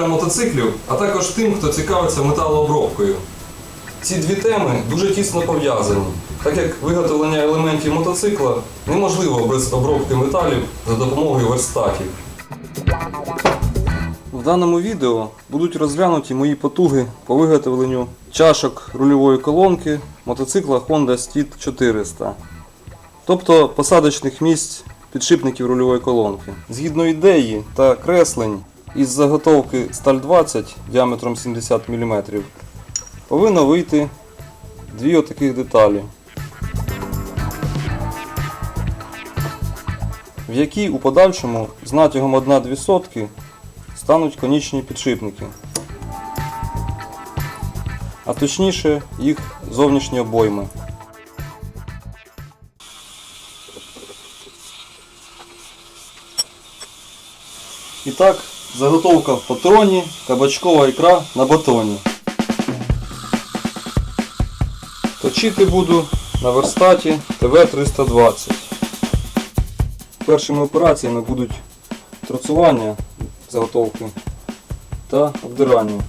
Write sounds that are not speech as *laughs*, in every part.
Любителям мотоциклів, а також тим, хто цікавиться металообробкою. Ці дві теми дуже тісно пов'язані, так як виготовлення елементів мотоцикла неможливо без обробки металів за допомогою верстатів. В даному відео будуть розглянуті мої потуги по виготовленню чашок рульової колонки мотоцикла Honda Steed 400, тобто посадочних місць підшипників рульової колонки. Згідно ідеї та креслень із заготовки сталь 20 діаметром 70 мм повинно вийти дві отаких деталі, в які у подальшому з натягом 1-2 сотки стануть конічні підшипники, а точніше їх зовнішні обойми. І так, заготовка в патроні, кабачкова ікра на батоні. Точити буду на верстаті ТВ-320. Першими операціями будуть трацування заготовки та обдирання.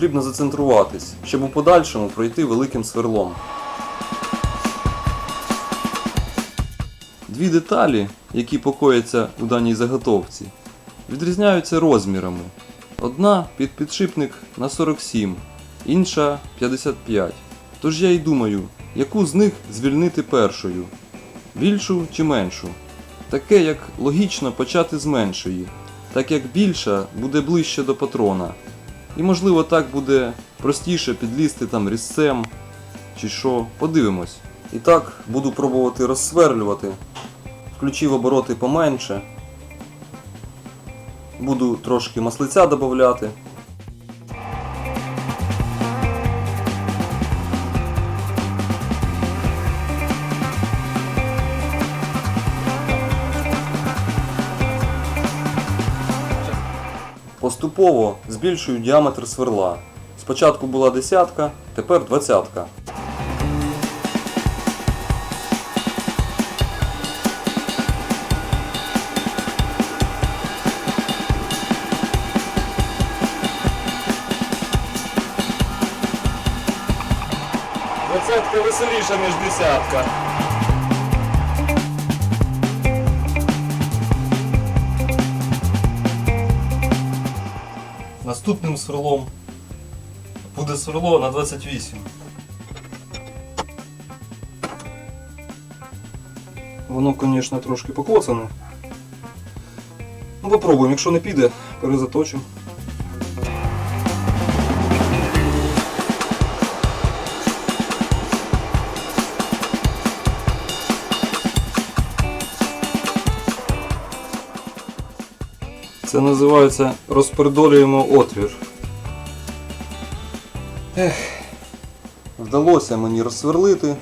Потрібно зацентруватись, щоб у подальшому пройти великим сверлом. Дві деталі, які покояться у даній заготовці, відрізняються розмірами. Одна під підшипник на 47, інша 55. Тож я й думаю, яку з них звільнити першою більшу чи меншу. Таке як логічно почати з меншої, так як більша буде ближче до патрона. І можливо так буде простіше підлізти там різцем чи що. Подивимось. І так буду пробувати розсверлювати. Включив обороти поменше. Буду трошки маслиця додати. Поступово збільшую діаметр сверла. Спочатку була десятка, тепер двадцятка. Двадцятка веселіша, ніж десятка. Наступним сверлом буде сверло на 28. Воно, звісно, трошки покоцане. Ну, попробуємо, якщо не піде, перезаточимо. Це називається розпердолюємо отвір. Ех. Вдалося мені розсверлити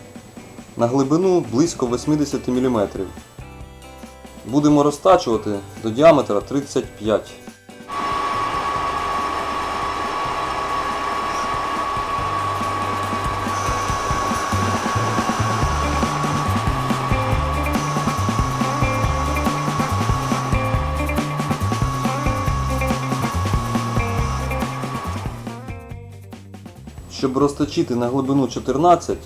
на глибину близько 80 мм. Будемо розтачувати до діаметра 35 Щоб розточити на глибину 14,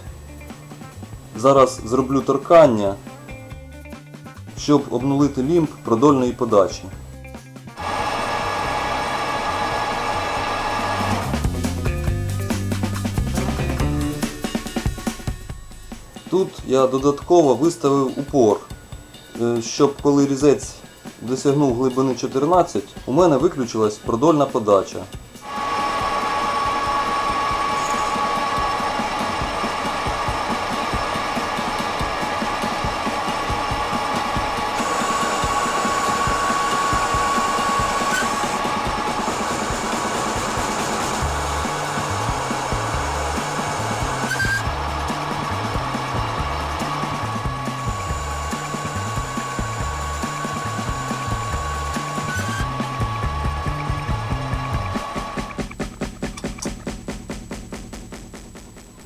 зараз зроблю торкання, щоб обнулити лімб продольної подачі. Тут я додатково виставив упор, е, щоб коли різець досягнув глибини 14, у мене виключилась продольна подача.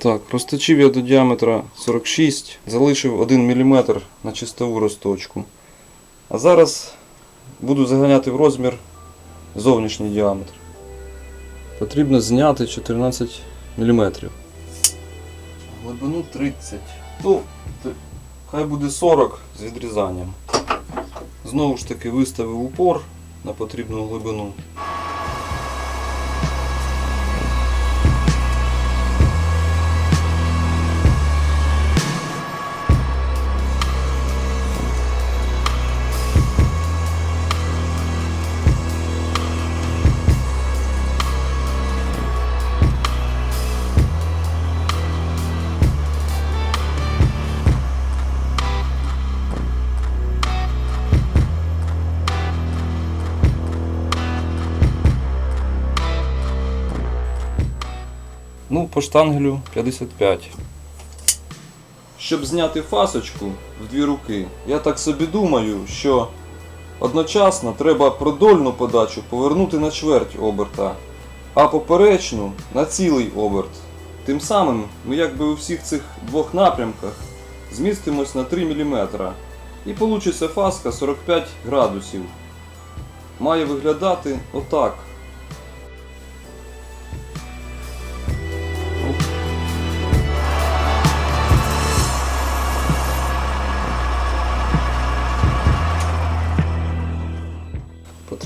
Так, розточив я до діаметра 46, залишив 1 мм на чистову розточку. А зараз буду заганяти в розмір зовнішній діаметр. Потрібно зняти 14 мм. Глибину 30. Ну, хай буде 40 з відрізанням. Знову ж таки виставив упор на потрібну глибину. По штангелю 55. Щоб зняти фасочку в дві руки, я так собі думаю, що одночасно треба продольну подачу повернути на чверть оберта, а поперечну на цілий оберт. Тим самим ми якби у всіх цих двох напрямках змістимось на 3 мм. І получиться фаска 45 градусів. Має виглядати отак.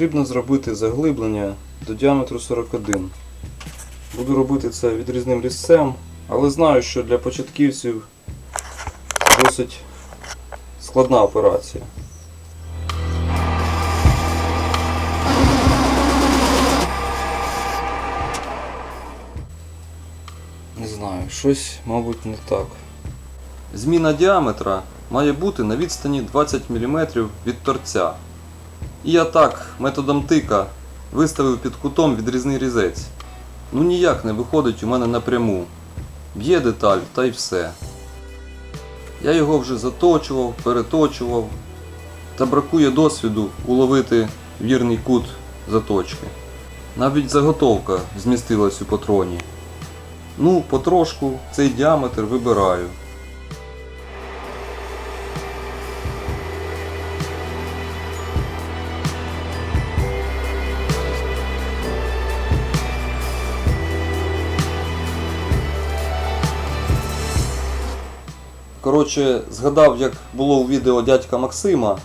Потрібно зробити заглиблення до діаметру 41. Буду робити це відрізним різцем, але знаю, що для початківців досить складна операція. Не знаю, щось, мабуть, не так. Зміна діаметра має бути на відстані 20 мм від торця. І я так, методом тика, виставив під кутом відрізний різець. Ну ніяк не виходить у мене напряму. Б'є деталь та й все. Я його вже заточував, переточував, та бракує досвіду уловити вірний кут заточки. Навіть заготовка змістилась у патроні. Ну, потрошку цей діаметр вибираю. Коротше, згадав, як було у відео дядька Максима,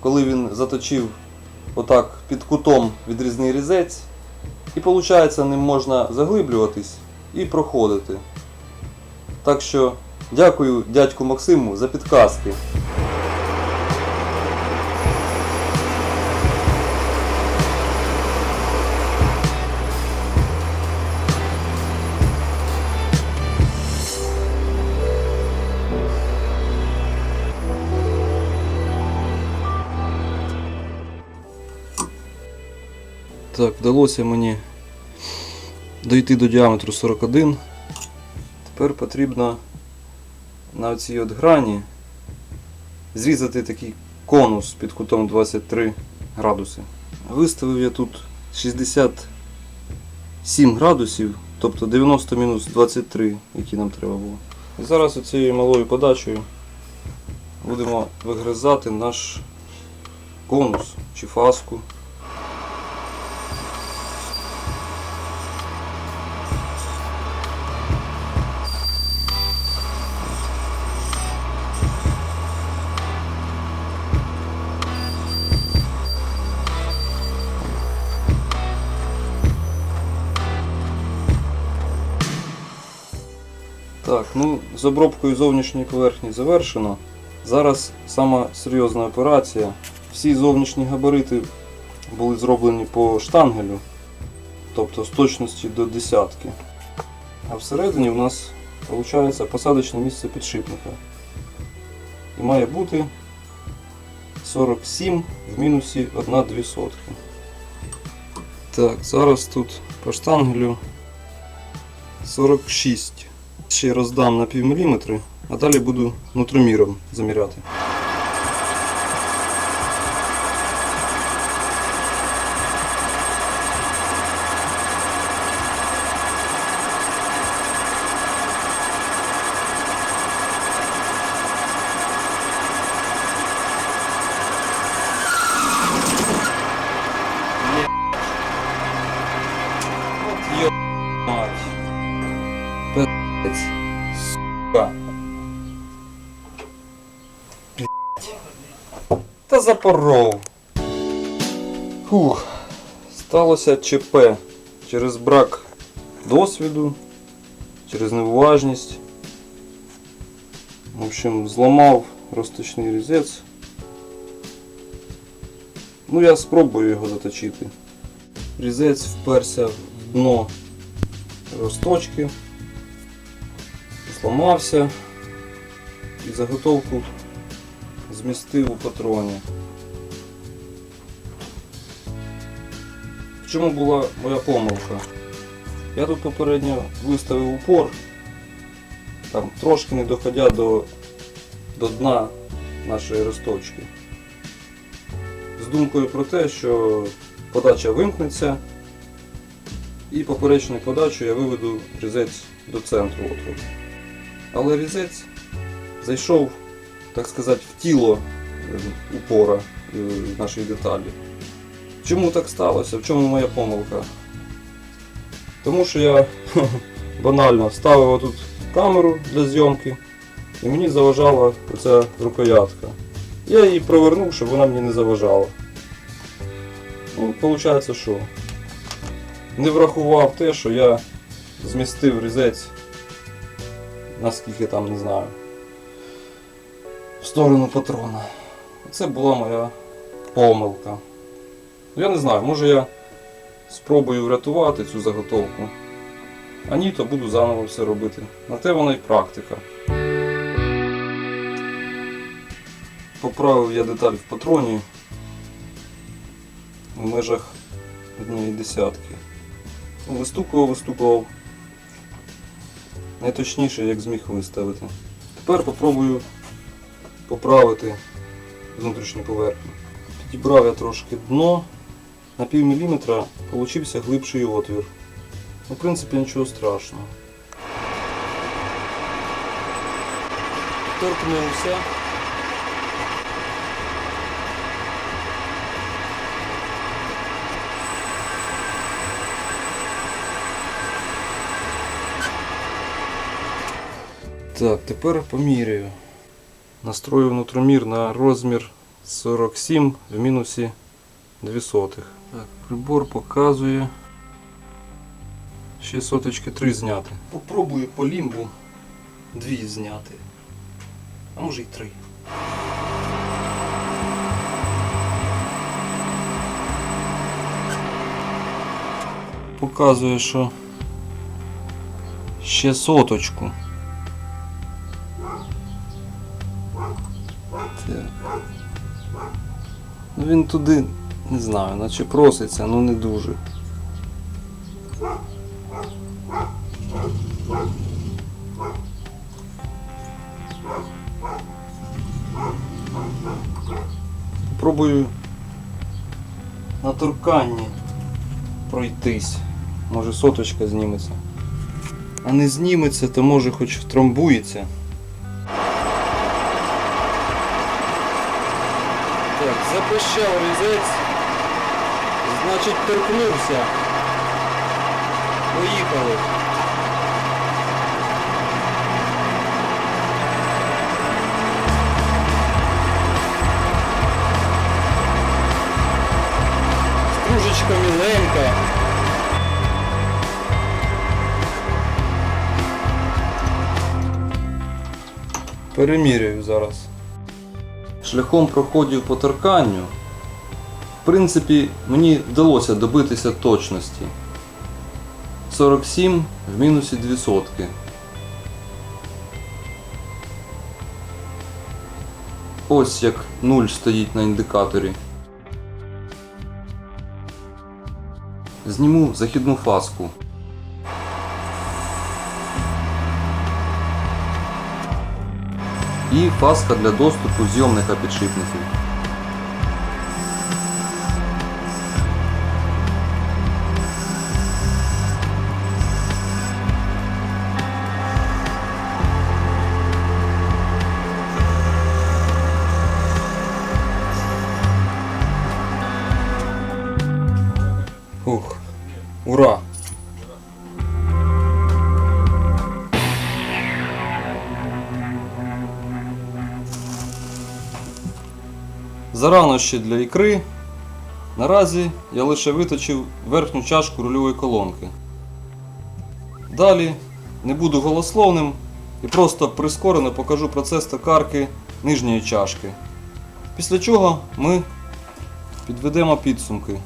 коли він заточив отак під кутом відрізний різець. І виходить, ним можна заглиблюватись і проходити. Так що дякую дядьку Максиму за підказки. Так, вдалося мені дойти до діаметру 41. Тепер потрібно на цій от грані зрізати такий конус під кутом 23 градуси. Виставив я тут 67 градусів, тобто 90 мінус 23, які нам треба було. І зараз оцією малою подачею будемо вигризати наш конус чи фаску. З обробкою зовнішньої поверхні завершено. Зараз сама серйозна операція. Всі зовнішні габарити були зроблені по штангелю, тобто з точності до десятки. А всередині у нас виходить посадочне місце підшипника. І має бути 47 в мінусі 1,2 сотки. Так, зараз тут по штангелю 46. Ще роздам на пів міліметри, а далі буду нутроміром заміряти. Сука. Та запоров. Фух. Сталося ЧП через брак досвіду, через неуважність. В общем, зламав розточний різець. Ну, я спробую його заточити. Різець вперся в дно розточки, зламався і заготовку змістив у патроні. В чому була моя помилка? Я тут попередньо виставив упор, там трошки не доходя до, до дна нашої розточки. З думкою про те, що подача вимкнеться і поперечною подачою я виведу різець до центру отвору. Але різець зайшов, так сказати, в тіло е, упора е, нашої деталі. Чому так сталося? В чому моя помилка? Тому що я *laughs* банально ставив тут камеру для зйомки і мені заважала оця рукоятка. Я її провернув, щоб вона мені не заважала. Ну, виходить, що не врахував те, що я змістив різець, наскільки там не знаю, в сторону патрона. Це була моя помилка. Ну, Я не знаю, може я спробую врятувати цю заготовку. А ні, то буду заново все робити. На те вона й практика. Поправив я деталь в патроні в межах однієї десятки. Вистукував, вистукував. Найточніше, як зміг виставити. Тепер попробую поправити внутрішню поверхню. Підібрав я трошки дно. На пів міліметра получився глибший отвір. Ну, в принципі, нічого страшного. Торкнувся. Так, тепер поміряю. Настрою внутрімір на розмір 47 в мінусі 2 сотих. Так, прибор показує. Ще соточки 3 зняти. Попробую по лімбу 2 зняти. А може й 3. Показує, що ще соточку. Так. Ну він туди, не знаю, наче проситься, ну не дуже. Пробую на торканні пройтись. Може соточка зніметься. А не зніметься, то може хоч втрамбується. Запищав різець. Значить торкнувся. Поїхали. Стружечка міленька. Переміряю зараз. Шляхом проходів по торканню, в принципі, мені вдалося добитися точності. 47 в мінусі 2 сотки. Ось як 0 стоїть на індикаторі. Зніму західну фаску. І фаска для доступу зйомника підшипників. Зарано ще для ікри. Наразі я лише виточив верхню чашку рульової колонки. Далі не буду голословним і просто прискорено покажу процес токарки нижньої чашки. Після чого ми підведемо підсумки.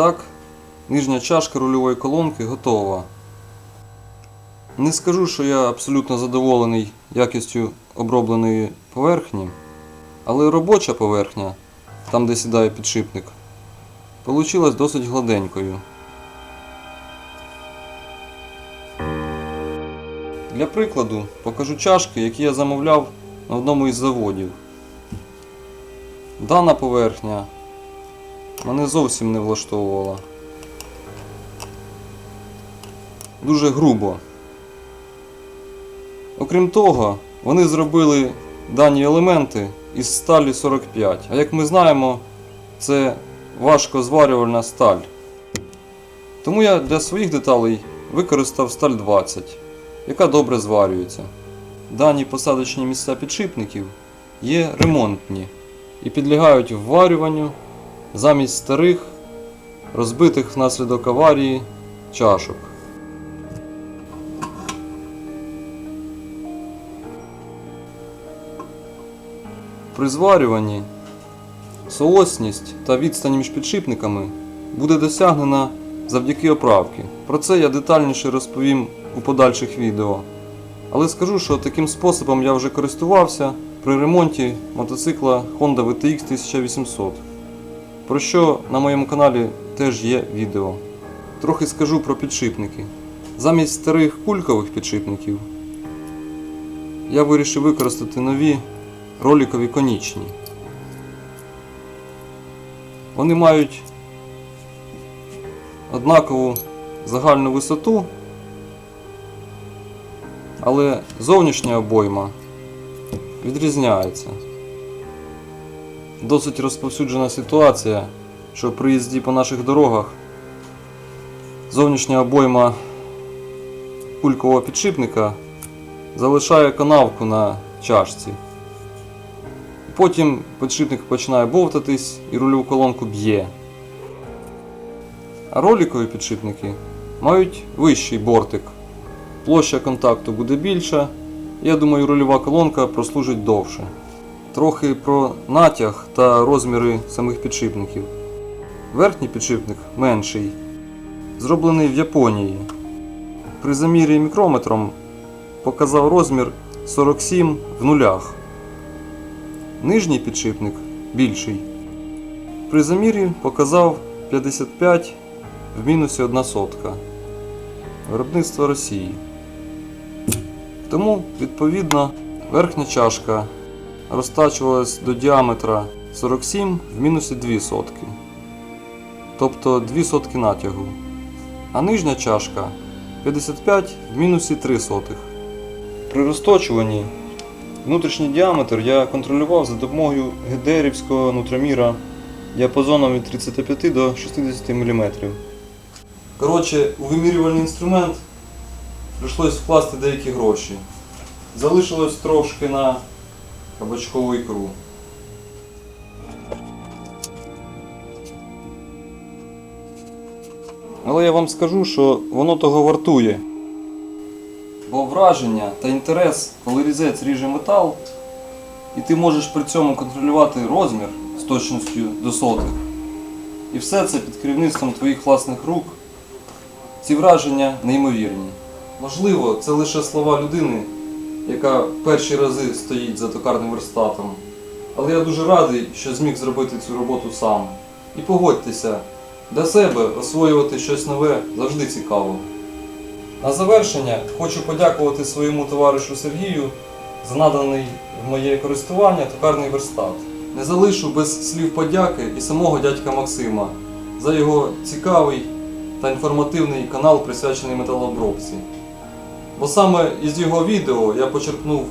Так, нижня чашка рульової колонки готова. Не скажу, що я абсолютно задоволений якістю обробленої поверхні, але робоча поверхня, там де сідає підшипник, получилась досить гладенькою. Для прикладу покажу чашки, які я замовляв на одному із заводів. Дана поверхня мене зовсім не влаштовувала. Дуже грубо. Окрім того, вони зробили дані елементи із сталі 45. А як ми знаємо, це важко зварювальна сталь. Тому я для своїх деталей використав сталь 20, яка добре зварюється. Дані посадочні місця підшипників є ремонтні і підлягають вварюванню замість старих, розбитих внаслідок аварії чашок. При зварюванні соосність та відстань між підшипниками буде досягнена завдяки оправки. Про це я детальніше розповім у подальших відео. Але скажу, що таким способом я вже користувався при ремонті мотоцикла Honda VTX 1800 про що на моєму каналі теж є відео. Трохи скажу про підшипники. Замість старих кулькових підшипників я вирішив використати нові роликові конічні. Вони мають однакову загальну висоту, але зовнішня обойма відрізняється. Досить розповсюджена ситуація, що при їзді по наших дорогах зовнішня обойма кулькового підшипника залишає канавку на чашці. Потім підшипник починає бовтатись і рульову колонку б'є. А роликові підшипники мають вищий бортик. Площа контакту буде більша. Я думаю, рульова колонка прослужить довше. Трохи про натяг та розміри самих підшипників. Верхній підшипник менший, зроблений в Японії. При замірі мікрометром показав розмір 47 в нулях. Нижній підшипник більший. При замірі показав 55 в мінусі 1 сотка. Виробництво Росії. Тому, відповідно, верхня чашка розтачувалась до діаметра 47 в мінусі 2 сотки. Тобто 2 сотки натягу. А нижня чашка 55 в мінусі 3 сотих. При розточуванні внутрішній діаметр я контролював за допомогою гедерівського нутроміра діапазоном від 35 до 60 мм. Коротше, у вимірювальний інструмент прийшлось вкласти деякі гроші. Залишилось трошки на кабачкову ікру. Але я вам скажу, що воно того вартує. Бо враження та інтерес, коли різець ріже метал, і ти можеш при цьому контролювати розмір з точністю до сотих. І все це під керівництвом твоїх власних рук. Ці враження неймовірні. Можливо, це лише слова людини, яка перші рази стоїть за токарним верстатом. Але я дуже радий, що зміг зробити цю роботу сам. І погодьтеся, для себе освоювати щось нове завжди цікаво. На завершення хочу подякувати своєму товаришу Сергію за наданий в моє користування токарний верстат. Не залишу без слів подяки і самого дядька Максима за його цікавий та інформативний канал, присвячений металообробці. Бо саме із його відео я почерпнув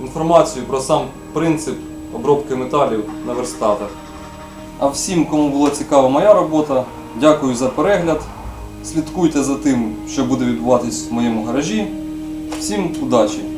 інформацію про сам принцип обробки металів на верстатах. А всім, кому була цікава моя робота, дякую за перегляд. Слідкуйте за тим, що буде відбуватись в моєму гаражі. Всім удачі!